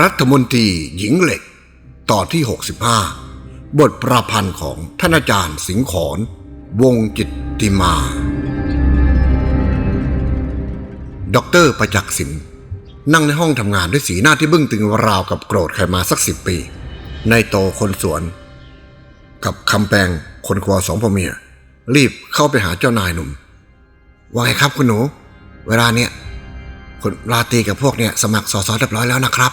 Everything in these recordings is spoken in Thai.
รัฐมนตรีหญิงเหล็ก ตอนที่ 65 บทประพันธ์ของท่านอาจารย์สิงห์ขอนวงจิตติมาด็อกเตอร์ประจักษ์สินนั่งในห้องทำงานด้วยสีหน้าที่บึ้งตึงราวกับโกรธใครมาสักสิบปี ในโตคนสวน กับคำแปลงคนครัวสองพ่อเมีย รีบเข้าไปหาเจ้านายหนุ่ม ว่าไงครับคุณหนู เวลาเนี้ยคุณราตีกับพวกเนี่ยสมัครสอสอเรียบร้อยแล้วนะครับ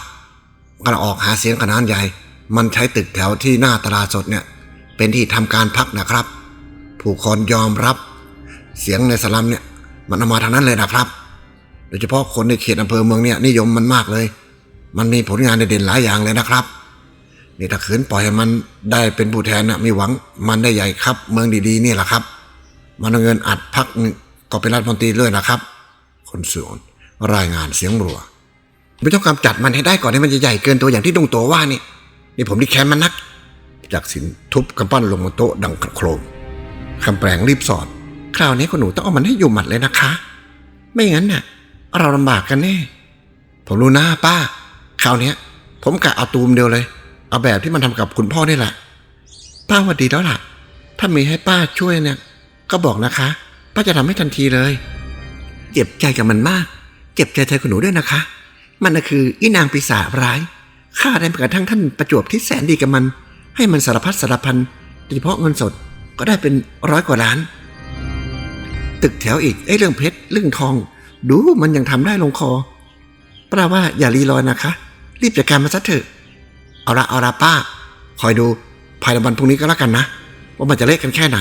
กำลังออกหาเสียงขนาดใหญ่ มันใช้ตึกแถวที่หน้าตลาดสดเนี่ยเป็นที่ทำการพักนะครับ ผู้คนยอมรับ เสียงในสลัมเนี่ยมันเอามาทางนั้นเลยนะครับ โดยเฉพาะคนในเขตอำเภอเมืองเนี่ยนิยมมันมากเลย มันมีผลงานเด่นๆหลายอย่างเลยนะครับ นี่ถ้าขืนปล่อยให้มันได้เป็นผู้แทนนะมีหวังมันได้ใหญ่ครับ เมืองดีๆนี่แหละครับ มันเอาเงินอัดพักก็เป็นรัฐมนตรีเลยนะครับ คนสวนรายงานเสียงรัว ไม่ต้องกำจัดมันให้ได้ก่อนที่มันจะใหญ่เกินตัวอย่างที่ดงโตว่านี่ นี่ผมที่แค้นมันนัก จากสินทุบกำปั้นลงบนโต๊ะดังโครมคำแปลงรีบสอนคราวนี้คุณหนูต้องเอามันให้อยู่หมัดเลยนะคะ ไม่งั้นน่ะ เราลำบากกันแน่ ผมรู้นะป้า คราวนี้ผมกะเอาตูมเดียวเลย เอาแบบที่มันทำกับคุณพ่อนี่แหละ ป้าว่าดีแล้วล่ะ ถ้ามีให้ป้าช่วยเนี่ย ก็บอกนะคะ ป้าจะทำให้ทันทีเลย เจ็บใจกับมันมาก เจ็บใจแทนคุณหนูด้วยนะคะ มันน่ะคืออีนางปีศาจร้ายฆ่าได้กระทั่งท่านประจวบที่แสนดีกับมัน ให้มันสารพัดสารพันโดยเฉพาะเงินสดก็ได้เป็นร้อยกว่าล้าน ตึกแถวอีกไอ้เรื่องเพชรเรื่องทอง ดูมันยังทำได้ลงคอป้าว่าอย่ารีรอนะคะ รีบจัดการมาซะเถอะ เอาละเอาละป้า คอยดูภายในวันพรุ่งนี้ก็แล้วกันนะ ว่ามันจะเละกันแค่ไหน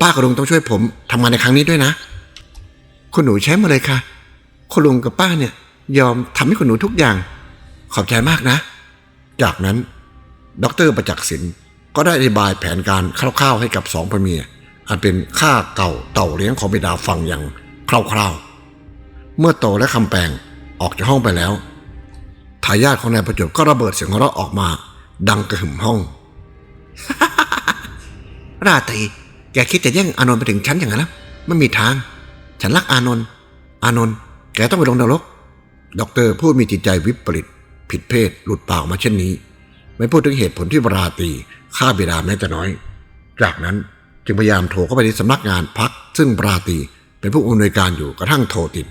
ป้ากับลุงต้องช่วยผมทำงานในครั้งนี้ด้วยนะ คุณหนูใช้มาเลยค่ะคุณลุงกับป้าเนี่ย ยอมทำให้คุณหนูทุกอย่าง ขอบใจมากนะ จากนั้นดรประจักษ์ศิลป์ก็ได้อธิบายแผนการคร่าวๆให้กับสองพเมียอันเป็นค่าเก่าเต่าเลี้ยงของบิดาฟังอย่างคร่าวๆ เมื่อโตและคำแปลงออกจากห้องไปแล้วทายาทของนายประจวบก็ระเบิดเสียงหัวเราะออกมา ดังกระหึ่มห้อง ราตรีแกคิดจะแย่งอานนท์ไปถึงฉันอย่างนั้นแล้วไม่มีทาง ฉันรักอานนท์อานนท์แกต้องไปลงนรก ด็อกเตอร์ผู้มีจิตใจวิปริต ผิดเพศหลุดปากมาเช่นนี้ ไม่พูดถึงเหตุผลที่ราตรีฆ่าบิดาแม้แต่น้อย จากนั้นจึงพยายามโทรเข้าไปที่สำนักงานพักซึ่งราตรีเป็นผู้อำนวยการอยู่กระทั่งโทรติด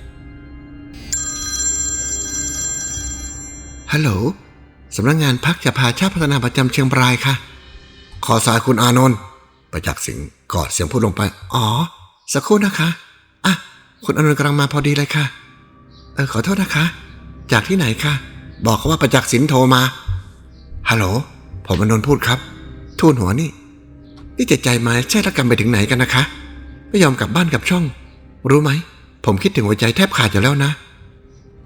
ฮัลโหลสำนักงานพักจะพาชาติพัฒนาประจำเชียงรายค่ะ ขอสายคุณอานนท์ประจักษ์สิงห์กอดเสียงพูดลงไป อ๋อ สักครู่นะคะ อะ คุณอานนท์กำลังมาพอดีเลยค่ะ เออขอโทษนะคะ จากที่ไหนคะ บอกเขาว่าประจักษ์สินโทรมา ฮัลโหล ผมอนนท์พูดครับ ทูนหัวนี่ นี่เจะใจไม้ใช่ละกันไปถึงไหนกันนะคะ ไม่ยอมกลับบ้านกลับช่อง รู้ไหม ผมคิดถึงหัวใจแทบขาดอยู่แล้วนะ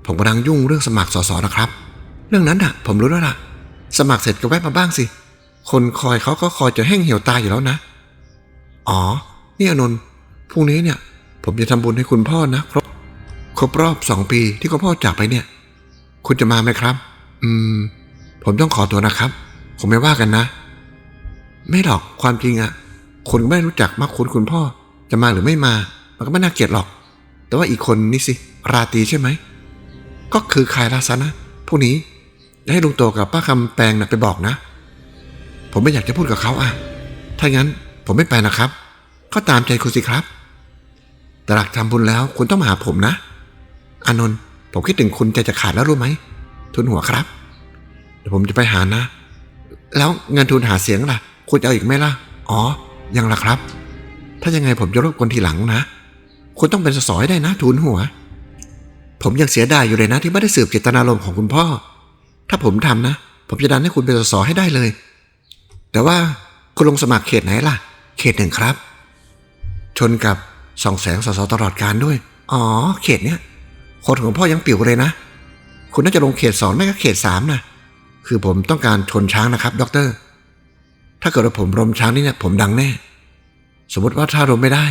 ผมกำลังยุ่งเรื่องสมัครสสนะครับ เรื่องนั้นน่ะผมรู้แล้วล่ะ สมัครเสร็จก็แวะมาบ้างสิ คนคอยเขาก็คอยจะแห้งเหี่ยวตายอยู่แล้วนะ อ๋อ นี่อนนท์พรุ่งนี้เนี่ย ผมจะทำบุญให้คุณพ่อนะครบ ครบรอบสองปีที่คุณพ่อจากไปเนี่ย คุณจะมาไหมครับ อืม ผมต้องขอตัวนะครับ ผมไม่ว่ากันนะ ไม่หรอกความจริงอะคนไม่รู้จักมักคุณคุณพ่อ จะมาหรือไม่มา มันก็ไม่น่าเกลียดหรอก แต่ว่าอีกคนนี่สิ ราตีใช่ไหม ก็คือคายราซะนะพวกนี้ให้ลุงโตกับป้าคำแปลงนะไปบอกนะ ผมไม่อยากจะพูดกับเขาอะ ถ้างั้นผมไม่ไปนะครับ ก็ตามใจคุณสิครับ แต่หลักทำบุญแล้วคุณต้องมาหาผมนะ อานนท์ผมคิดถึงคุณใจจะขาดแล้วรู้ไหม ทุนหัวครับ เดี๋ยวผมจะไปหานะ แล้วเงินทุนหาเสียงล่ะ คุณจะเอาอีกไหมล่ะ อ๋อ ยังล่ะครับ ถ้ายังไงผมจะรบกวนทีหลังนะ คุณต้องเป็นสสให้ได้นะทุนหัว ผมยังเสียดายอยู่เลยนะที่ไม่ได้สืบเจตนารมณ์ของคุณพ่อ ถ้าผมทำนะ ผมจะดันให้คุณเป็นสสให้ได้เลย แต่ว่าคุณลงสมัครเขตไหนล่ะ เขตหนึ่งครับ ชนกับสองแสงสสตลอดการด้วย อ๋อ เขตเนี้ย คนของพ่อยังปิวเลยนะ คุณน่าจะลงเขตสองไม่ก็เขตสามนะ คือผมต้องการชนช้างนะครับ ด็อกเตอร์ ถ้าเกิดว่าผมรมช้างนี่เนี่ยผมดังแน่ สมมติว่าถ้ารมไม่ได้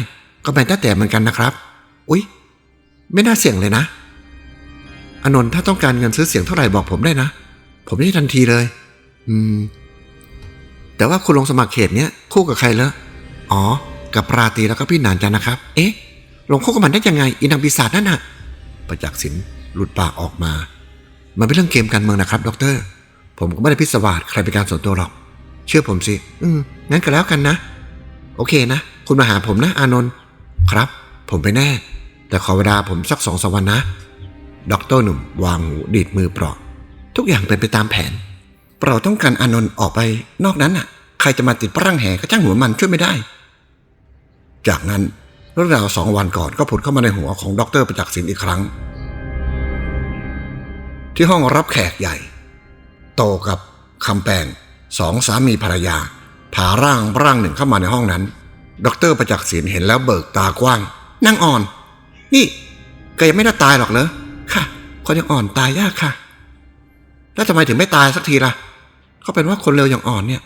ก็แบ่งแต่แต่เหมือนกันนะครับ อุ๊ย ไม่น่าเสี่ยงเลยนะ อนนท์ถ้าต้องการเงินซื้อเสียงเท่าไหร่บอกผมได้นะ ผมให้ทันทีเลย อืม แต่ว่าคุณลงสมัครเขตเนี้ยคู่กับใครแล้วอ๋อ กับปราตรีแล้วก็พี่หนานจันนะครับ เอ๊ะ ลงคู่กับมันได้ยังไง อินางปีศาจนั่นน่ะ ประจักษ์สินหลุดปากออกมา มันเป็นเรื่องเกมการเมืองนะครับด็อกเตอร์ผมก็ไม่ได้พิศวาสใครเป็นการส่วนตัวหรอก เชื่อผมสิ อืม งั้นก็แล้วกันนะ โอเคนะ คุณมาหาผมนะ อานนท์ ครับ ผมไปแน่ แต่ขอเวลาผมสักสองสามวันนะด็อกเตอร์หนุ่มวางหูดีดมือเปราะ ทุกอย่างเป็นไปตามแผน เราต้องการอานนท์ออกไป นอกนั้นน่ะ ใครจะมาติดพรั่งแห่ก็จ้างหัวมันช่วยไม่ได้ จากนั้น รื่องราวสองวันก่อนก็ผุดเข้ามาในหัวของดรประจักษ์ศิลป์อีกครั้ง ที่ห้องรับแขกใหญ่ โตกับคำแปลงสองสามีภรรยาผ่าร่างร่างหนึ่งเข้ามาในห้องนั้น ดรประจักษ์ศิลป์เห็นแล้วเบิกตากว้างนั่งอ่อน นี่แกยังไม่ได้ตายหรอกเหรอค่ะคนยังอ่อนตายยากค่ะ แล้วทำไมถึงไม่ตายสักทีล่ะเขาเป็นว่าคนเร็วอย่างอ่อนเนี่ย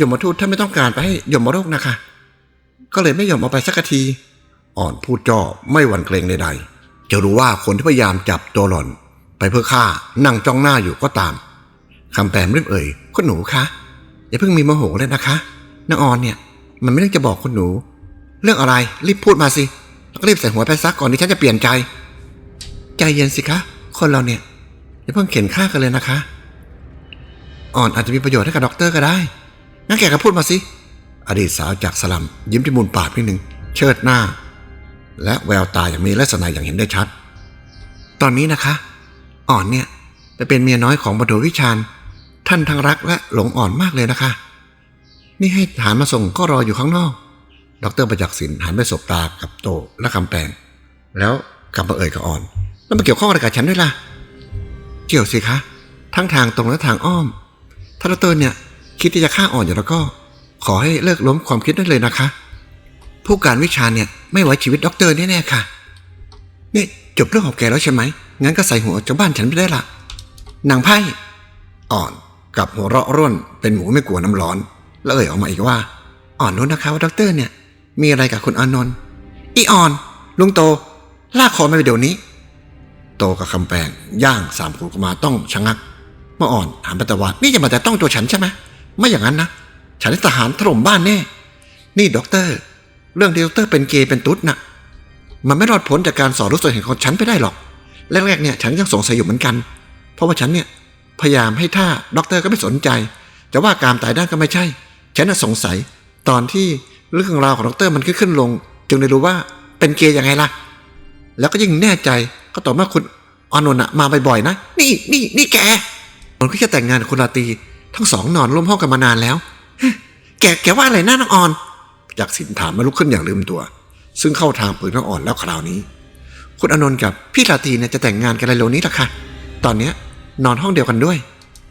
ยมทูตท่านไม่ต้องการไปให้ยมโรคนะคะ ก็เลยไม่ยอมเอาไปสักที อ่อนพูดจ่อไม่หวั่นเกรงใดๆจะรู้ว่าคนที่พยายามจับตัวหล่อน ไปเพื่อฆ่านั่งจ้องหน้าอยู่ก็ตามคำแปมรีบเอ่ยคุณหนูคะอย่าเพิ่งมีโมโหเลยนะคะนางออนเนี่ย มันไม่เรื่องจะบอกคุณหนู เรื่องอะไรรีบพูดมาสิแล้วก็รีบใส่หัวไปซักก่อนที่ฉันจะเปลี่ยนใจ ใจเย็นสิคะ คนเราเนี่ยอย่าเพิ่งเข็นฆ่ากันเลยนะคะ อ่อนอาจจะมีประโยชน์ให้กับด็อกเตอร์ก็ได้งั้นแกก็พูดมาสิอดีตสาวจากสลัมยิ้มที่มุมปากนิดหนึ่งเชิดหน้า และแววตาอย่างมีลักษณะอย่างเห็นได้ชัด ตอนนี้นะคะ อ่อนเนี่ยไปเป็นเมียน้อยของบรรวิชานท่านทั้งรักและหลงอ่อนมากเลยนะคะ นี่ให้ฐานมาส่งก็รออยู่ข้างนอก ดรประจักษ์ศิลป์หันไปสบตากับโตและคำแปลงแล้วกลับมาเอ่ยกับอ่อน แล้วมาเกี่ยวข้องอะไรกับฉันด้วยล่ะ เกี่ยวสิคะ ทั้งทางตรงและทางอ้อม ถ้าดรเนี่ยคิดที่จะฆ่าอ่อนอยู่แล้วก็ ขอให้เลิกล้มความคิดได้เลยนะคะ ผู้การวิชาเนี่ยไม่ไว้ชีวิตด็อกเตอร์แน่ๆค่ะ นี่จบเรื่องของแกแล้วใช่ไหม งั้นก็ใส่หัวจากบ้านฉันไปได้ละนางไพ่ อ่อนกับหัวเราะร่นเป็นหมูไม่กลัวน้ำร้อน แล้วเอ่ยออกมาอีกว่า อ่อนรู้นะคะว่าด็อกเตอร์เนี่ย มีอะไรกับคุณอานนท์อีอ่อน ลุงโต ลากคอมาไปเดี๋ยวนี้ โตกับคำแปลงย่างสามขวบมาต้องชะงักเมื่ออ่อนถามไปตะวันนี่จะมาแต่ต้องตัวฉันใช่ไหมไม่อย่างนั้นนะ ฉันทหารถล่มบ้านแน่ นี่ด็อกเตอร์ เรื่องที่ด็อกเตอร์เป็นเกย์เป็นตุ๊ดน่ะ มันไม่รอดพ้นจากการสอนรู้สึกเห็นของฉันไปได้หรอก แรกๆเนี่ยฉันยังสงสัยอยู่เหมือนกัน เพราะว่าฉันเนี่ยพยายามให้ท่าด็อกเตอร์ก็ไม่สนใจ แต่ว่าการตายด้านก็ไม่ใช่ ฉันน่ะสงสัย ตอนที่เรื่องราวของด็อกเตอร์มันขึ้นขึ้นลง จึงได้รู้ว่าเป็นเกย์ยังไงล่ะ แล้วก็ยิ่งแน่ใจก็ต่อเมื่อคุณอานนท์อะมาบ่อยๆนะ นี่นี่นี่แกมันก็แค่แต่งงานกับคุณลาตีทั้งสองนอนร่วมห้องกันมานานแล้ว แกแกว่าอะไรนะน้องออน จากสินถามมาลุกขึ้นอย่างลืมตัว ซึ่งเข้าทางปืนน้งอ่อนแล้วคราวนี้ คุณอานนท์กับพี่ลาตรีเนี่ยจะแต่งงานกันเร็วนี้ล่ะค่ะ ตอนเนี้ยนอนห้องเดียวกันด้วย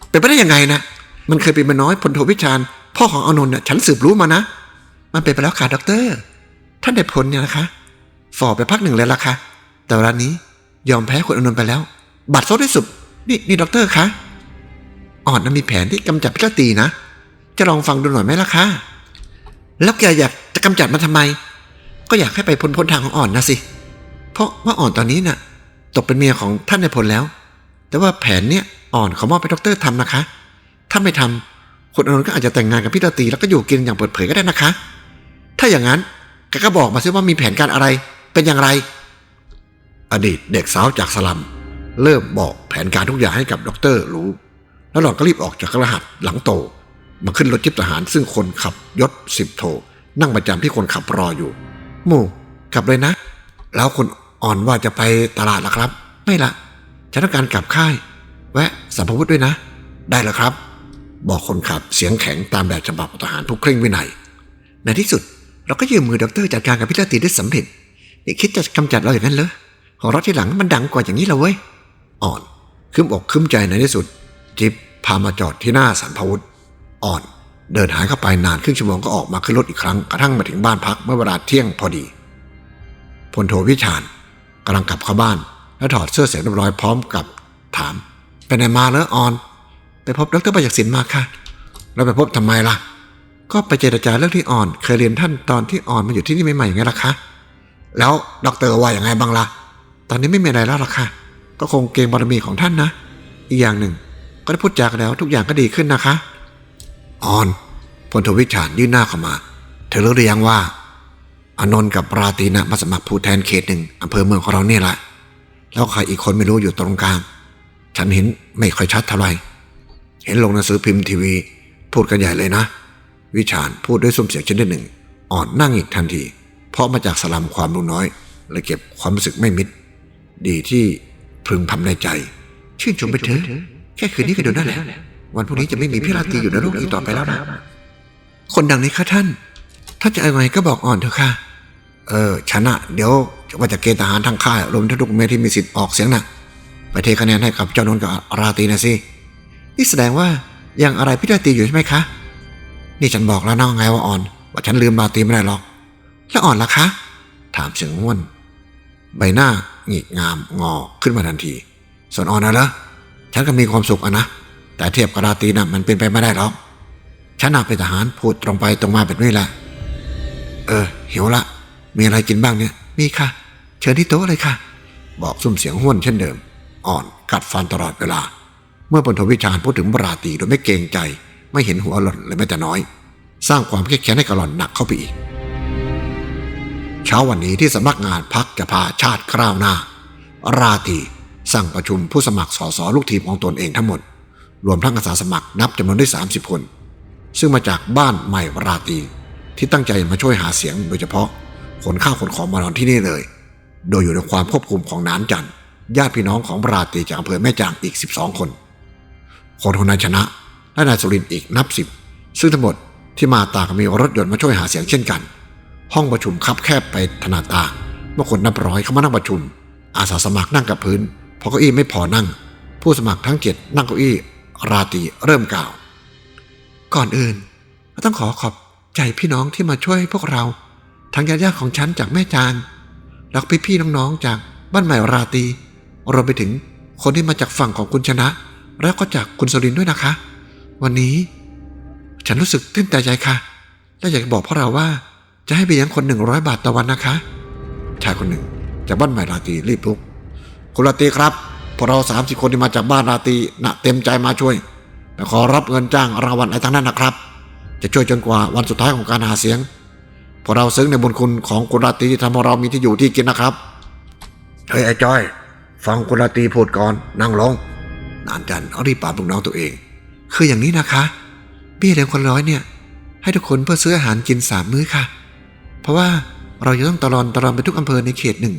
เป็นไปได้ยังไงนะ มันเคยเป็นมาน้อยพลโทวิชาญพ่อของอานนท์น่ะฉันสืบรู้มานะ มันเป็นไปแล้วค่ะด็อกเตอร์ ท่านได้ผลเนี่ยนะคะ ฝ่อไปพักหนึ่งเลยล่ะค่ะ แต่เวลานี้ยอมแพ้คุณอานนท์ไปแล้วบัตรซดที่สุด นี่นี่ด็อกเตอร์คะอ่อนนั้นมีแผนที่กำจัดพิลาตีนะ จะลองฟังดูหน่อยไหมล่ะคะ แล้วแกอยากจะกำจัดมันทำไม ก็อยากให้ไปพ้นพ้นทางของอ่อนนะสิ เพราะว่าอ่อนตอนนี้น่ะ ตกเป็นเมียของท่านในายพลแล้ว แต่ว่าแผนเนี้ยอ่อนเขามอบให้ด็อกเตอร์ทำนะคะ ถ้าไม่ทำคุณอานนท์ก็อาจจะแต่งงานกับพี่ตาตีแล้วก็อยู่กินอย่างเปิดเผยก็ได้นะคะ ถ้าอย่างนั้นแกก็บอกมาซิว่ามีแผนการอะไร เป็นอย่างไร อดีตเด็กสาวจากสลัม เริ่มบอกแผนการทุกอย่างให้กับด็อกเตอร์รู้ แล้วหล่อนก็รีบออกจากรหัสหลังโต มาขึ้นรถจิบทหารซึ่งคนขับยศสิบโท นั่งประจำที่คนขับรออยู่ หมู่กลับเลยนะ แล้วคุณอ่อนว่าจะไปตลาดละครับ ไม่ละฉันต้องการกลับค่าย แวะสัมภวุธด้วยนะ ได้แล้วครับ บอกคนขับเสียงแข็งตามแบบฉบับทหารผู้เคร่งวินัย ในที่สุดเราก็ยืมมือด็อกเตอร์จัดการกับพิลาตีได้สำเร็จนี่คิดจะกำจัดเราอย่างนั้นเหรอของเราที่หลังมันดังกว่าอย่างนี้เราเว้ย อ่อนคึมอกคึมใจในที่สุด จิบพามาจอดที่หน้าสันพวุธ อ่อน เดินหายเข้าไปนานครึ่งชั่วโมงก็ออกมาขึ้นรถอีกครั้งกระทั่งมาถึงบ้านพักเมื่อเวลาเที่ยงพอดีพลโทวิชาญกำลังกลับเข้าบ้าน แล้วถอดเสื้อเสร็จเรียบร้อยพร้อมกับถามไปไหนมาแล้วอ่อน ไปพบดรประจักษ์ศิลมาค่ะ แล้วไปพบทำไมล่ะ ก็ไปเจรจาเรื่องที่อ่อน เคยเรียนท่านตอนที่อ่อนมาอยู่ที่นี่ใหม่ๆไงล่ะคะแล้วดรว่าอย่างไงบ้างล่ะตอนนี้ไม่มีอะไรแล้วล่ะค่ะ ก็คงเกรงบารมีของท่านนะ อีกอย่างหนึ่ง ก็ได้พูดจากแล้วทุกอย่างก็ดีขึ้นนะคะ อ่อนพลทวิชาญยื่นหน้าเข้ามา เธอรู้หรือยังว่าอานนท์กับปราตีนะมาสมัครผู้แทนเขตหนึ่งอำเภอเมืองของเราเนี่ยแหละแล้วใครอีกคนไม่รู้อยู่ตรงกลาง ฉันเห็นไม่ค่อยชัดเท่าไหร่เห็นลงหนังสือพิมพ์ทีวี พูดกันใหญ่เลยนะ วิชาญพูดด้วยซุ้มเสียงชนิดหนึ่ง อ่อนนั่งอีกทันที เพราะมาจากสลัมความรู้น้อยเลยเก็บความรู้สึกไม่มิด ดีที่พึงพำในใจ ชื่นชมไปเถอะแค่คืนนี้ก็เดี๋ยวนั่นแหละ วันพรุ่งนี้จะไม่มีพี่ราตรีอยู่ในโลกอีกต่อไปแล้วนะ คนดังนี้ค่ะท่าน ถ้าจะอาไงก็บอกอ่อนเถอะค่ะ เออฉันอะเดี๋ยวว่าจะเกณฑ์ทหารทางค่ายรวมทั้งทุกเมที่มีสิทธิ์ออกเสียงน่ะไปเทคะแนนให้กับเจ้านนท์กับราตรีนะสินี่แสดงว่ายังอะไรพี่ราตรีอยู่ใช่ไหมคะ นี่ฉันบอกแล้วนะไงว่าอ่อน ว่าฉันลืมราตรีไม่ได้หรอก แล้วอ่อนล่ะคะ ถามเสียงง่วนใบหน้าหงิกงามงอขึ้นมาทันที ส่วนอ่อนนะเหรอฉันก็มีความสุขอะนะ แต่เทียบกับราตรีน่ะมันเป็นไปไม่ได้หรอกฉันน่ะเป็นทหารพูดตรงไปตรงมาแบบนี้แหละ เออหิวละ มีอะไรกินบ้างเนี่ย มีค่ะ เชิญที่โต๊ะเลยค่ะ บอกซุ่มเสียงห้วนเช่นเดิม อ่อนกัดฟันตลอดเวลา เมื่อปนทวิชาญพูดถึงบราตรีโดยไม่เกรงใจ ไม่เห็นหัวหล่นเลยแม้แต่น้อย สร้างความเครียดแค้นให้กับหล่อนหนักเข้าไปอีก เช้าวันนี้ที่สำนักงานพักจะพาชาติคราวหน้า ราตรีสั่งประชุมผู้สมัครสสลูกทีมของตนเองทั้งหมด รวมทั้งอาสาสมัครนับจำนวนได้ 30 คน ซึ่งมาจากบ้านใหม่ราตี ที่ตั้งใจมาช่วยหาเสียงโดยเฉพาะขนข้าวขนของมานอนที่นี่เลย โดยอยู่ในความควบคุมของนานจันญาติพี่น้องของราตีจากอำเภอแม่จางอีก 12 คน คนของนายชนะและนายสุรินต์อีกนับสิบซึ่งทั้งหมดที่มาตาก็มีรถยนต์มาช่วยหาเสียงเช่นกัน ห้องประชุมคับแคบไปถนาตาเมื่อคนนับร้อยเข้ามานั่งประชุม อาสาสมัครนั่งกับพื้นเพราะเก้าอี้ไม่พอนั่ง ผู้สมัครทั้งเจ็ดนั่งเก้าอี้ ราตรีเริ่มกล่าว ก่อนอื่นก็ต้องขอขอบใจพี่น้องที่มาช่วยพวกเรา ทั้งญาติของฉันจากแม่จางแล้วก็พี่น้องๆจากบ้านใหม่ราตรีรวมไปถึงคนที่มาจากฝั่งของคุณชนะ แล้วก็จากคุณสรินด้วยนะคะ วันนี้ ฉันรู้สึกตื้นตันใจค่ะ และอยากจะบอกพวกเราว่า จะให้เบี้ยงคนหนึ่งร้อยบาทต่อวันนะคะชายคนหนึ่งจากบ้านใหม่ราตรีรีบลุกคุณราตรีครับ พวกเราสามสิบคนที่มาจากบ้านราตีนะเต็มใจมาช่วยแต่ขอรับเงินจ้างรางวัลอะไรทั้งนั้นนะครับ จะช่วยจนกว่าวันสุดท้ายของการหาเสียงพวกเราซึ้งในบุญคุณของคุณราตีที่ทำให้เรามีที่อยู่ที่กินนะครับเฮ้ยไอ้จ้อย ฟังคุณราตีพูดก่อนนั่งลงนานจันเอารีบปราบลูกน้องตัวเอง คืออย่างนี้นะคะเบี้ยเลี้ยงคนร้อยเนี่ย ให้ทุกคนเพื่อซื้ออาหารกินสามมื้อค่ะ เพราะว่าเราจะต้องตลอนตลอนไปทุกอำเภอในเขตหนึ่ง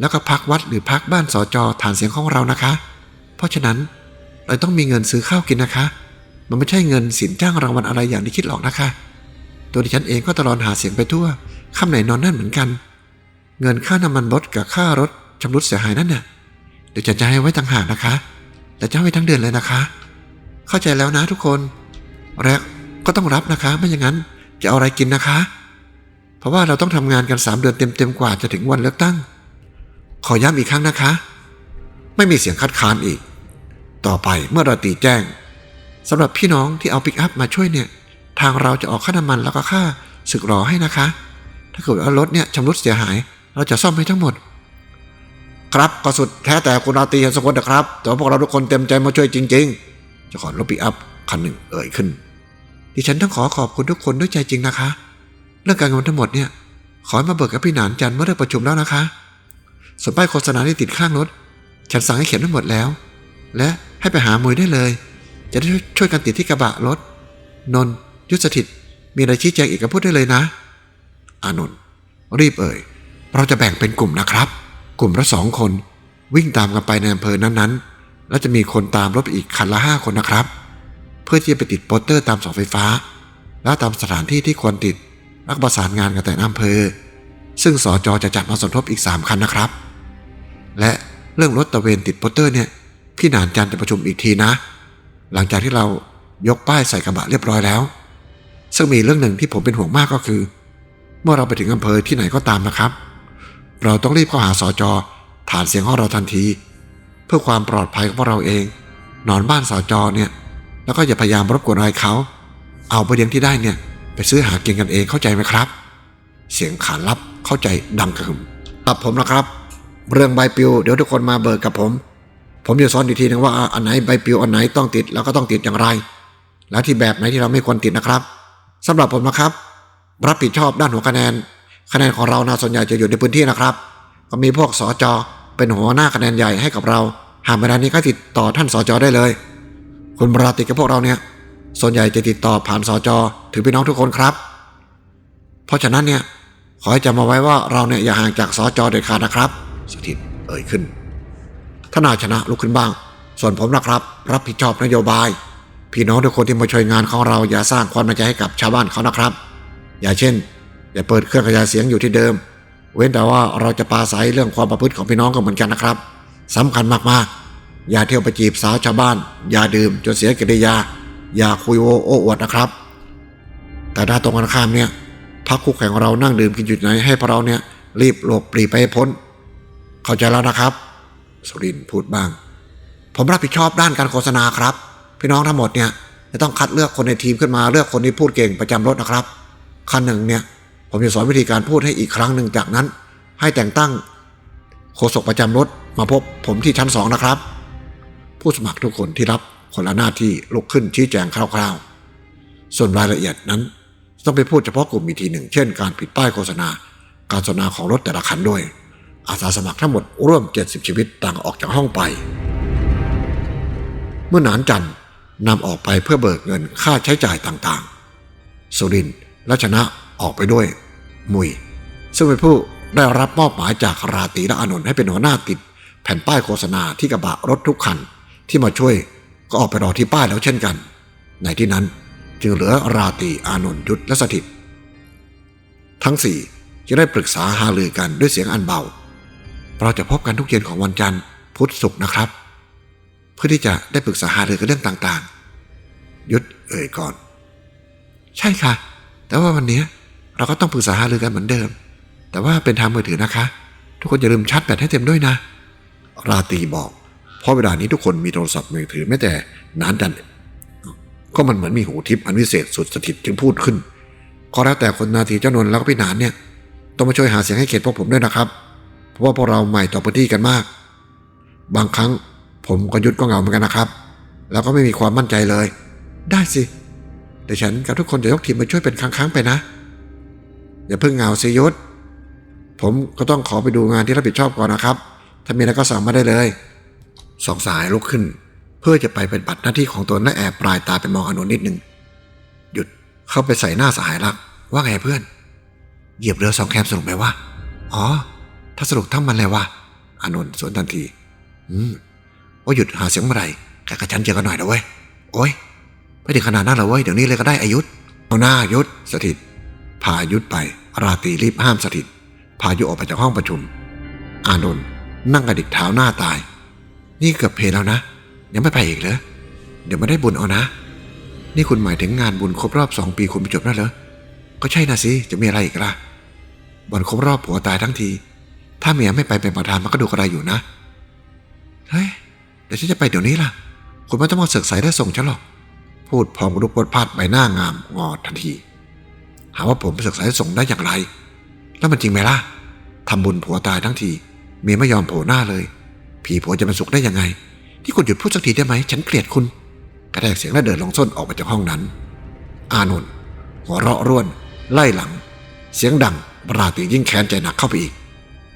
แล้วก็พักวัดหรือพักบ้านสอจอฐานเสียงของเรานะคะ เพราะฉะนั้นเราต้องมีเงินซื้อข้าวกินนะคะ มันไม่ใช่เงินสินจ้างรางวัลอะไรอย่างที่คิดหรอกนะคะ ตัวดิฉันเองก็ตลอนหาเสียงไปทั่วค่ำไหนนอนนั่นเหมือนกัน เงินค่าน้ำมันรถกับค่ารถชำรุดเสียหายนั่นน่ะเดี๋ยวจะจะให้ไว้ต่างหากนะคะแต่จะให้ไว้ทั้งเดือนเลยนะคะ เข้าใจแล้วนะทุกคนแรกก็ต้องรับนะคะ ไม่อย่างนั้นจะเอาอะไรกินนะคะ เพราะว่าเราต้องทำงานกันสามเดือนเต็มๆกว่าจะถึงวันเลือกตั้ง ขอย้ำอีกครั้งนะคะ ไม่มีเสียงคัดค้านอีก ต่อไปเมื่อราตรีแจ้งสำหรับพี่น้องที่เอาปิกอัพมาช่วยเนี่ย ทางเราจะออกค่าน้ำมันแล้วก็ค่าสึกหรอให้นะคะ ถ้าเกิดว่ารถเนี่ยชำรุดเสียหาย เราจะซ่อมให้ทั้งหมด ครับก็สุดแท้แต่คุณราตรีสมควนะครับ แต่ว่าพวกเราทุกคนเต็มใจมาช่วยจริง ๆจ้าขอรถปิกอัพคันหนึ่งเอ่ยขึ้น ดิฉันต้องขอขอบคุณทุกคนด้วยใจจริงนะคะ เรื่องการเงินทั้งหมดเนี่ยขอมาเบิกกับพี่หนานจันเมื่อได้ประชุมแล้วนะคะ ส่วนป้ายโฆษณาที่ติดข้างรถ ฉันสั่งให้เขียนไว้หมดแล้ว และให้ไปหามวยได้เลย จะได้ช่วยกันติดที่กระบะรถ นนยุทธสถิต มีอะไรชี้แจงอีกก็พูดได้เลยนะ อานนท์รีบเอ่ย เราจะแบ่งเป็นกลุ่มนะครับ กลุ่มละสองคน วิ่งตามกันไปในอำเภอนั้นๆ แล้วจะมีคนตามรถอีกคันละห้าคนนะครับ เพื่อที่จะไปติดโปสเตอร์ตามเสาไฟฟ้า และตามสถานที่ที่ควรติดแล้วก็ประสานงานกับแต่อำเภอ ซึ่งสอจอจะจัดมาสมทบอีก 3 คันนะครับ และเรื่องรถตะเวนติดโปสเตอร์เนี่ย พี่หนานจันจะประชุมอีกทีนะ หลังจากที่เรายกป้ายใส่กระบะเรียบร้อยแล้ว ซึ่งมีเรื่องหนึ่งที่ผมเป็นห่วงมากก็คือ เมื่อเราไปถึงอำเภอที่ไหนก็ตามนะครับ เราต้องรีบเข้าหาสอจอฐานเสียงของเราทันที เพื่อความปลอดภัยของพวกเราเอง นอนบ้านสอจอเนี่ย แล้วก็อย่าพยายามรบกวนอะไรเขา เอาประเด็นที่ได้เนี่ย ไปซื้อหากินกันเองเข้าใจไหมครับ เสียงขานรับเข้าใจดังกระหึ่มครับผมนะครับ เรื่องใบปลิวเดี๋ยวทุกคนมาเบิกกับผม ผมจะสอนอีกทีนึงว่าอันไหนใบปลิวอันไหนต้องติดแล้วก็ต้องติดอย่างไร แล้วที่แบบไหนที่เราไม่ควรติดนะครับสำหรับผมนะครับ รับผิดชอบด้านหัวคะแนน คะแนนของเรานะส่วนใหญ่จะอยู่ในพื้นที่นะครับ ก็มีพวกสอจอเป็นหัวหน้าคะแนนใหญ่ให้กับเรา หากเวลานี้ก็ติดต่อท่านสจได้เลย คุณราตรีกับพวกเราเนี่ย ส่วนใหญ่จะติดต่อผ่านสจถึงพี่น้องทุกคนครับ เพราะฉะนั้นเนี่ย ขอให้จำมาไว้ว่าเราเนี่ยอย่าห่างจากสจเด็ดขาดนะครับ สถิตเอ่ยขึ้นท่านอาชนะลุกขึ้นบ้าง ส่วนผมนะครับ รับผิดชอบนโยบาย พี่น้องทุกคนที่มาช่วยงานของเราอย่าสร้างความมั่นใจให้กับชาวบ้านเขานะครับ อย่าเช่น อย่าเปิดเครื่องขยายเสียงอยู่ที่เดิม เว้นแต่ว่าเราจะปราศัยเรื่องความประพฤติของพี่น้องก็เหมือนกันนะครับสำคัญมากๆ อย่าเที่ยวไปจีบสาวชาวบ้าน อย่าดื่มจนเสียกิริยา อย่าคุยโอ้โอ้อวดนะครับ แต่ถ้าตรงกันข้ามเนี่ย พักคู่แข่งของเรานั่งดื่มกินอยู่ไหนให้พวกเราเนี่ยรีบหลบปลีไปให้พ้น เข้าใจแล้วนะครับ สุรินพูดบ้าง ผมรับผิดชอบด้านการโฆษณาครับ พี่น้องทั้งหมดเนี่ยจะต้องคัดเลือกคนในทีมขึ้นมาเลือกคนที่พูดเก่งประจำรถนะครับขั้นหนึ่งเนี่ยผมจะสอนวิธีการพูดให้อีกครั้งหนึ่งจากนั้น ให้แต่งตั้งโฆษกประจำรถมาพบผมที่ชั้นสองนะครับ ผู้สมัครทุกคนที่รับคนละหน้าที่ลุกขึ้นชี้แจงคร่าวๆ ส่วนรายละเอียดนั้น ต้องไปพูดเฉพาะกลุ่มอีกทีหนึ่ง เช่นการผิดป้ายโฆษณา การโฆษณาของรถแต่ละคันด้วย อาสาสมัครทั้งหมดร่วม 70 ชีวิตต่างออกจากห้องไป เมื่อหนานจันนำออกไปเพื่อเบิกเงินค่าใช้จ่ายต่างๆ สุรินทร์และชนะออกไปด้วย มุย ซึ่งเป็นผู้ได้รับมอบหมายจากราตีและอานนท์ให้เป็นหัวหน้าติด แผ่นป้ายโฆษณาที่กระบะรถทุกคันที่มาช่วยก็ออกไปรอที่ป้ายแล้วเช่นกัน ในที่นั้น จึงเหลือราตีอานนท์ยุทธและสถิต ทั้งสี่จะได้ปรึกษาหารือกันด้วยเสียงอันเบา เราจะพบกันทุกเย็นของวันจันทร์พุธศุกร์นะครับ เพื่อที่จะได้ปรึกษาหารือกันเรื่องต่างๆ ยุทธเอ่ยก่อน ใช่ค่ะ แต่ว่าวันนี้เราก็ต้องปรึกษาหารือกันเหมือนเดิม แต่ว่าเป็นทางมือถือนะคะ ทุกคนอย่าลืมชาร์จแบตให้เต็มด้วยนะ ราตีบอก เพราะเวลานี้ทุกคนมีโทรศัพท์มือถือแม้แต่นานดัน ก็มันเหมือนมีหูทิพย์อันวิเศษสุดสถิตจึงพูดขึ้นก็แล้วแต่คนนาทีเจ้านนท์แล้วก็พี่นานเนี่ย ต้องมาช่วยหาเสียงให้เขตพวกผมด้วยนะครับ เพราะว่าพวกเราใหม่ต่อพื้นที่กันมาก บางครั้งผมก็ยุดก็เหงาเหมือนกันนะครับ แล้วก็ไม่มีความมั่นใจเลย ได้สิ แต่ฉันกับทุกคนจะยกทีมมาช่วยเป็นครั้งๆไปนะ อย่าเพิ่งเหงาสิยุทธผมก็ต้องขอไปดูงานที่รับผิดชอบก่อนนะครับ ถ้ามีอะไรก็สั่งมาได้เลยสองสายลุกขึ้น พื่อจะไปเป็นบัตรหน้าที่ของตัวนและแอบปลายตาไปมองอนนท์นิดหนึ่งหยุดเข้าไปใส่หน้าสหายรัก ว่าไงเพื่อน เหยียบเรือสองแคมสนุกไหมวะอ๋อ ถ้าสนุกทั้งมันเลยว่ะอานนสวนทันที อืมว่าหยุดหาเสียงเมื่อไหร่แกกับฉันเจอกันหน่อยนะเว้ยโอ้ยไม่ถึงขนาดนั้นหรอเว้ยเดี๋ยวนี้เลยก็ได้อายุเอาหน้ายุทธสถิตพายุทธไปราตรีรีบห้ามสถิตพายุออกไปจากห้องประชุม อานนท์นั่งกระดิกเท้าหน้าตาย นี่เกือบเพลแล้วนะ ยังไม่ไปอีกเหรอเดี๋ยวไม่ได้บุญเอานะ นี่คุณหมายถึงงานบุญครบรอบสองปีคุณไปจบแล้วเหรอก็ใช่นะสิจะมีอะไรอีกล่ะวันครบรอบผัวตายทั้งที ถ้าเมียไม่ไปเป็นประธานมันก็ดูกระไรอยู่นะเฮ้ยเดี๋ยวฉันจะไปเดี๋ยวนี้ล่ะ คุณไม่ต้องมาเสกใส่ได้ส่งฉันหรอกพูดพร้อมกับลุกพดพาดใบหน้างามงอทันที หาว่าผมเสกใส่ส่งได้อย่างไร แล้วมันจริงไหมล่ะทำบุญผัวตายทั้งทีเมียไม่ยอมโผล่หน้าเลย ผีผัวจะเป็นสุขได้ยังไง ที่คุณหยุดพูดสักทีได้ไหม ฉันเกลียดคุณ กระแทกเสียงและเดินลงส้นออกไปจากห้องนั้น อานนท์หัวเราะร่วน ไล่หลัง เสียงดังราตียิ่งแค้นใจหนักเข้าไปอีก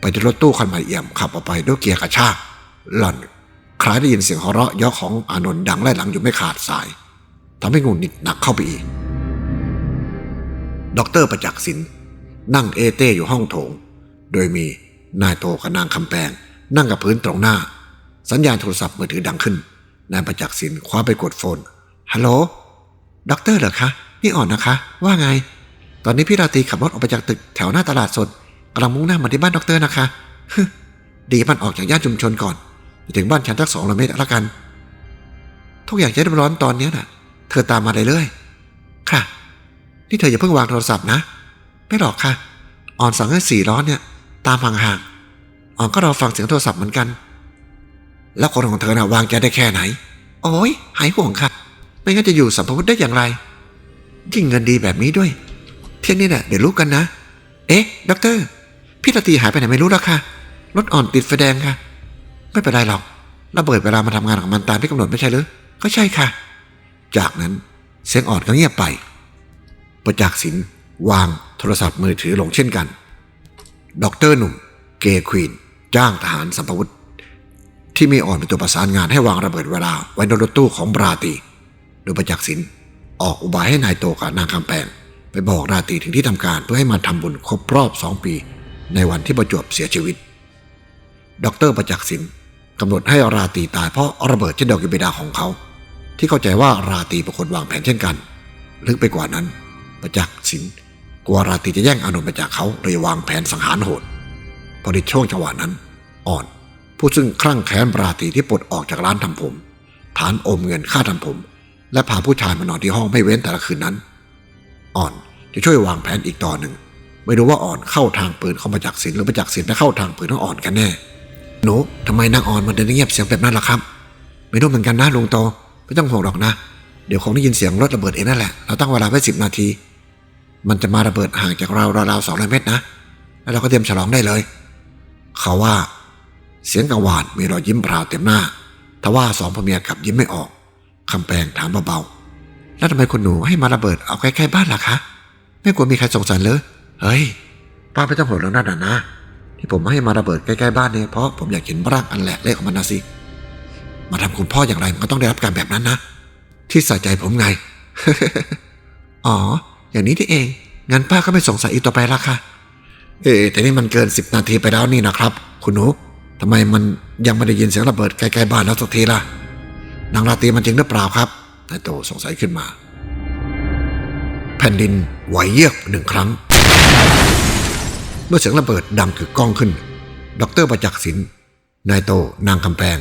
ไปที่รถตู้คันใหม่เอี่ยมขับออกไปด้วยเกียร์กระชากหล่อนคล้ายได้ยินเสียงหัวเราะยาะของอานนท์ดังไล่หลังอยู่ไม่ขาดสายทำให้งุนงิดหนักเข้าไปอีกด็อกเตอร์ประจักษ์ศิลนั่งเอเต้อยู่ห้องโถง โดยมีนายโตกับนางคำแปงนั่งกับพื้นตรงหน้า สัญญาณโทรศัพท์มือถือดังขึ้น นายประจักษ์ศิลป์คว้าไปกดโฟน ฮัลโหลด็อกเตอร์เหรอคะ นี่อ่อนนะคะ ว่าไง ตอนนี้พี่ราตรีขับรถออกไปจากตึกแถวหน้าตลาดสดกำลังมุ่งหน้ามาที่บ้านด็อกเตอร์นะคะฮึดีมันออกจากย่านชุมชนก่อน ถึงบ้านฉันสักสองร้อยเมตรละกัน ทุกอย่างจะเรียบร้อยตอนนี้น่ะ เธอตามมาเลยเลยๆค่ะ นี่เธออย่าเพิ่งวางโทรศัพท์นะ ไม่หรอกค่ะ อ่อนสั่งให้สี่ล้อนเนี่ย ตามห่างๆอ่อนก็รอฟังเสียงโทรศัพท์เหมือนกัน แล้วคนของเธอน่ะวางใจได้แค่ไหน โอ้ยหายห่วงค่ะ ไม่งั้นจะอยู่สัมภวุธได้อย่างไร ยิ่งเงินดีแบบนี้ด้วย เที่ยงนี้น่ะเดี๋ยวรู้กันนะ เอ๊ะด็อกเตอร์พี่ตาตีหายไปไหนไม่รู้แล้วค่ะรถอ่อนติดไฟแดงค่ะ ไม่เป็นไรหรอกระเบิดเวลามาทำงานของมันตามที่กำหนดไม่ใช่หรือก็ใช่ค่ะ จากนั้นเสียงอ่อนก็เงียบไป ประจักษ์ศิลวางโทรศัพท์มือถือลงเช่นกันด็อกเตอร์หนุ่ม เกย์ควีน จ้างทหารสัมภวุธ ที่มีอ่อนเป็นตัวประสานงานให้วางระเบิดเวลาไว้ในรถตู้ของราตีโดยประจักษ์ศิลป์ออกอุบายให้นายโตกับนางคำแปงไปบอกราตีถึงที่ทำการเพื่อให้มาทำบุญครบรอบสองปี ในวันที่ประจวบเสียชีวิต ดรประจักษ์ศิลป์กำหนดให้ราตีตายเพราะระเบิดเช่นเดียวกับบิดาของเขา ที่เข้าใจว่าราตีเป็นคนวางแผนเช่นกัน ลึกไปกว่านั้น ประจักษ์ศิลป์กลัวราตีจะแย่งอานนท์ไปจากเขาเลยวางแผนสังหารโหดพอดีช่วงจังหวะนั้น อ่อน ผู้ซึ่งคลั่งแค้นราตรีที่ปลดออกจากร้านทำผม ฐานอมเงินค่าทำผม และพาผู้ชายมานอนที่ห้องไม่เว้นแต่ละคืนนั้น อ่อนจะช่วยวางแผนอีกต่อหนึ่ง ไม่รู้ว่าอ่อนเข้าทางปืนเข้ามาจากศิลหรือมาจากศิลและเข้าทางปืนของอ่อนกันแน่หนูทำไมนางอ่อนมันเดินเงียบเสียงแบบนั้นล่ะครับ ไม่รู้เหมือนกันนะลุงโตไม่ต้องห่วงหรอกนะ เดี๋ยวคงได้ยินเสียงรถระเบิดเองนั่นแหละเราตั้งเวลาไว้สิบนาที มันจะมาระเบิดห่างจากเราราวๆสองร้อยเมตรนะ แล้วเราก็เตรียมฉลองได้เลย เขาว่า เสียงกังวานมีรอยยิ้มพราวเต็มหน้าทว่าสองพ่อเมียกลับยิ้มไม่ออกคำแปลงถามเบาๆแล้วทำไมคุณหนูให้มาระเบิดเอาใกล้ๆบ้านล่ะคะ ไม่กลัวมีใครสงสัยเลยเฮ้ยป้าไม่ต้องห่วงเรื่องนั้นนะที่ผมให้มาระเบิดใกล้ๆบ้านเนี่ยเพราะผมอยากเห็นร่างอันแหลกเละของมันนะสิมาทำคุณพ่ออย่างไรมันก็ต้องได้รับการแบบนั้นนะ ที่ใส่ใจผมไง อ๋อ อย่างนี้ที่เอง งั้นป้าก็ไม่สงสัยอีกต่อไปละค่ะ เอ๊แต่นี่มันเกินสิบนาทีไปแล้วนี่นะครับ คุณหนู ทำไมมันยังไม่ได้ยินเสียงระเบิดใกล้ๆบ้านแล้วสักทีล่ะนางราตรีมันจริงหรือเปล่าครับนายโตสงสัยขึ้นมา แผ่นดินไหวเยือกหนึ่งครั้ง เมื่อเสียงระเบิดดังกึกก้องขึ้น ดรประจักษ์ศิลป์นายโตนางคำแพง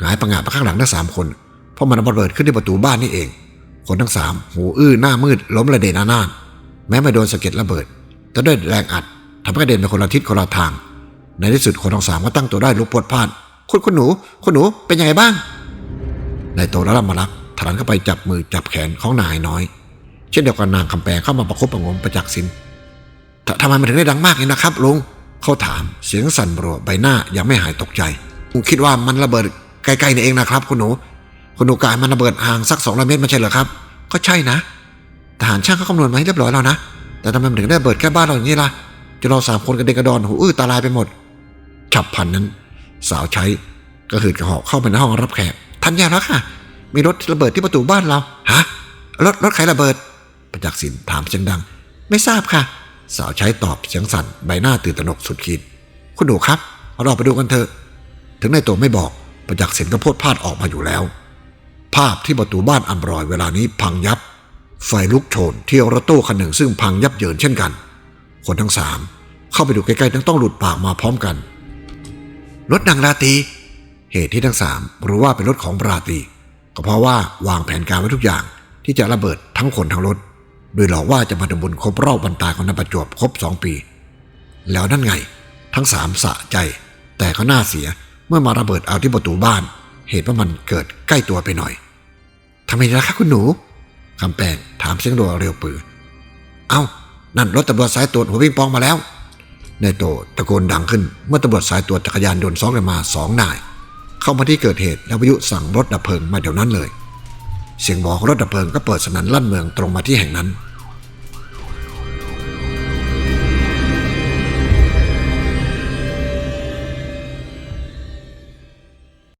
หงายประงาไปข้างหลังทั้งสามคน เพราะมันระเบิดขึ้นที่ประตูบ้านนี่เอง คนทั้งสามหูอื้อหน้ามืดล้มระเดนานาดแม้ไม่โดนสะเก็ดระเบิดแต่ด้วยแรงอัดทำให้กระเด็นไปคนละทิศคนละทาง ในที่สุดคนทั้งสามก็ตั้งตัวได้ลุกพวดพลาดคุณคุณหนูคุณหนูเป็นยังไงบ้าง นายโตและรามารักถลันเข้าไปจับมือจับแขนของนายน้อย เช่นเดียวกับนางคำแปงเข้ามาประคบประงมประจักษ์สินทำไมมันถึงได้ดังมากนี่นะครับลุงเขาถามเสียงสั่นรัวใบหน้ายังไม่หายตกใจผมคิดว่ามันระเบิดไกลๆนี่เองนะครับ คุณหนู คุณหนูกายมันระเบิดห่างสักสองร้อยเมตรไม่ใช่เหรอครับ ก็ใช่นะทหารช่างเขาคำนวณมาให้เรียบร้อยแล้วนะแต่ทำไมมันถึงได้ระเบิดแค่บ้านเราอย่างนี้ล่ะจนเราสามคนกระเด็นกระดอนหูอื้อตาลายไปหมด ฉับพลันนั้น สาวใช้ก็หืดกระหอบเข้าไปในห้องรับแขกทันยาแล้วค่ะ มีรถระเบิดที่ประตูบ้านเราฮะรถรถใครระเบิด ประจักษ์สินถามเสียงดัง ไม่ทราบค่ะ สาวใช้ตอบเสียงสั่นใบหน้าตื่นตระหนกสุดขีด คุณหนูครับ เราไปดูกันเถอะ ถึงในตัวไม่บอกประจักษ์สินก็พูดพลาดออกมาอยู่แล้ว ภาพที่ประตูบ้านอันบรอยเวลานี้พังยับ ไฟลุกโชนที่รถตู้คันหนึ่งซึ่งพังยับเยินเช่นกัน คนทั้งสามเข้าไปดูใกล้ๆทั้งต้องหลุดปากมาพร้อมกัน รถนางราตรีเหตุที่ทั้งสามรู้ว่าเป็นรถของราตรีก็เพราะว่าวางแผนการไว้ทุกอย่างที่จะระเบิดทั้งคนทั้งรถ โดยหลอกว่าจะมาทำบุญครบรอบวันตายของนายประจวบครบสองปี แล้วนั่นไง ทั้งสามสะใจ แต่ก็น่าเสียเมื่อมาระเบิดเอาที่ประตูบ้าน เหตุว่ามันเกิดใกล้ตัวไปหน่อยทำไมล่ะคะคุณหนูคำแปลงถามเสียงรัวเร็วปือ เอ้านั่นรถตำรวจสายตรวจหัววิ่งปองมาแล้ว นายโตตะโกนดังขึ้น เมื่อตำรวจสายตรวจจักรยานยนต์ซ้อนกันมาสองนาย เข้ามาที่เกิดเหตุแล้ววิทยุสั่งรถดับเพลิงมาเดี๋ยวนั้นเลย เสียงบอกรถดับเพลิงก็เปิดสนั่นลั่นเมืองตรงมาที่แห่งนั้น